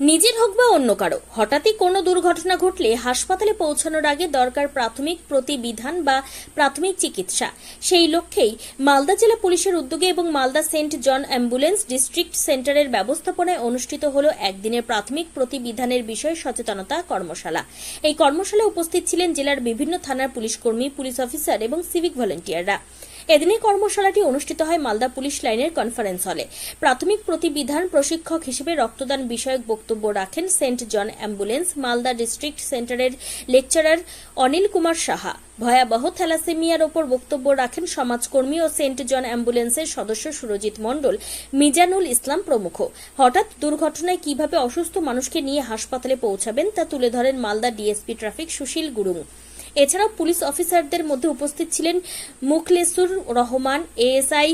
নিজের হোক বা অন্য কারও, হঠাৎই কোনো দুর্ঘটনা ঘটলে হাসপাতালে পৌঁছানোর আগে দরকার প্রাথমিক প্রতিবিধান বা প্রাথমিক চিকিৎসা। সেই লক্ষ্যেই মালদা জেলা পুলিশের উদ্যোগে এবং Malda saint John ambulance district সেন্টারের ব্যবস্থাপনায় অনুষ্ঠিত হল একদিনের প্রাথমিক প্রতিবিধানের বিষয়ে সচেতনতা কর্মশালা। এই কর্মশালায় উপস্থিত ছিলেন জেলার বিভিন্ন থানার পুলিশকর্মী, পুলিশ অফিসার এবং সিভিক ভলেন্টিয়াররা। এদিনের কর্মশালাটি অনুষ্ঠিত হয় মালদা পুলিশ লাইনের কনফারেন্স হলে। প্রাথমিক প্রতিবিধান প্রশিক্ষক হিসেবে রক্তদান বিষয়ক বক্তব্য রাখেন saint John ambulance, Malda district সেন্টারের লেকচারার অনিল কুমার সাহা। ভয়াবহ থ্যালাসেমিয়ার ওপর বক্তব্য রাখেন সমাজকর্মী ও সেন্ট জন অ্যাম্বুলেন্সের সদস্য সুরজিৎ মণ্ডল, মিজানুল ইসলাম প্রমুখ। হঠাৎ দুর্ঘটনায় কীভাবে অসুস্থ মানুষকে নিয়ে হাসপাতালে পৌঁছাবেন তা তুলে ধরেন মালদা ডিএসপি ট্রাফিক সুশীল গুরুং। এছাড়াও পুলিশ অফিসারদের মধ্যে উপস্থিত ছিলেন মুখলেসুর রহমান, এএসআই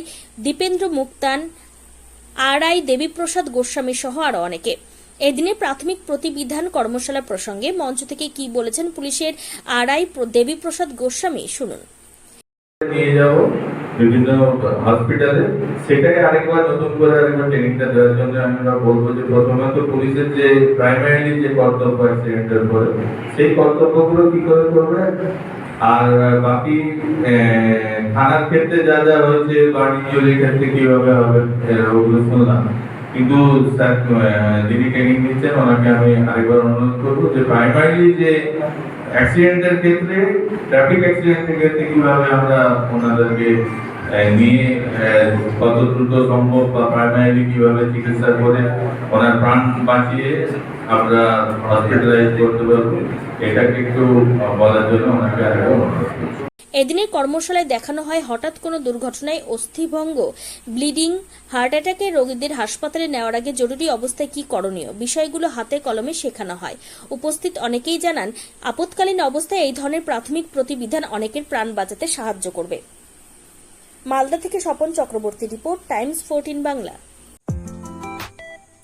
দীপেন্দ্র মুক্তান আরআই দেবীপ্রসাদ গোস্বামী সহ আরও অনেকে। এদিনে প্রাথমিক প্রতিবিধান কর্মশালা প্রসঙ্গে মঞ্চ থেকে কি বলেছেন পুলিশের আর আই দেবীপ্রসাদ গোস্বামী শুনুন। নিয়ে যাব। বিভিন্ন হসপিটালে সেটাই আরেকবার নতুন করে আরেকবার ট্রেনিংটা দেওয়ার জন্য আমরা বলব যে প্রথমত পুলিশের যে প্রাইমারি যে কর্তব্য অ্যাক্সিডেন্টের পরে, সেই কর্তব্যগুলো কি করে করবে? আর বাকি থানার ক্ষেত্রে যা যা হয়েছে বাণিজ্যের ক্ষেত্রে কীভাবে হবে ওগুলো শুনলাম। কিন্তু স্যার যিনি ট্রেনিং দিচ্ছেন ওনাকে আমি আরেকবার অনুরোধ করব যে প্রাইমারি যে অ্যাক্সিডেন্টের ক্ষেত্রে ট্রাফিক অ্যাক্সিডেন্টের ক্ষেত্রে কীভাবে আমরা ওনাদেরকে নিয়ে কত দ্রুত সম্ভব বা প্রাইমারি কীভাবে চিকিৎসা করে ওনার প্রাণ বাঁচিয়ে আমরা হসপিটালাইজ করতে পারব, এটাকে একটু বলার জন্য ওনাকে করছি। এদিনের কর্মশালায় দেখানো হয় হঠাৎ কোনো দুর্ঘটনায় অস্থিভঙ্গ, ব্লিডিং, হার্ট অ্যাটাকের রোগীদের হাসপাতালে নেওয়ার আগে জরুরি অবস্থায় কি করণীয়? বিষয়গুলো হাতে কলমে শেখানো হয়। উপস্থিত অনেকেই জানান, আপৎকালীন অবস্থায় এই ধরনের প্রাথমিক প্রতিবিধান অনেকের প্রাণ বাঁচাতে সাহায্য করবে। মালদা থেকে Swapan Chakraborty report, Times fourteen Bangla.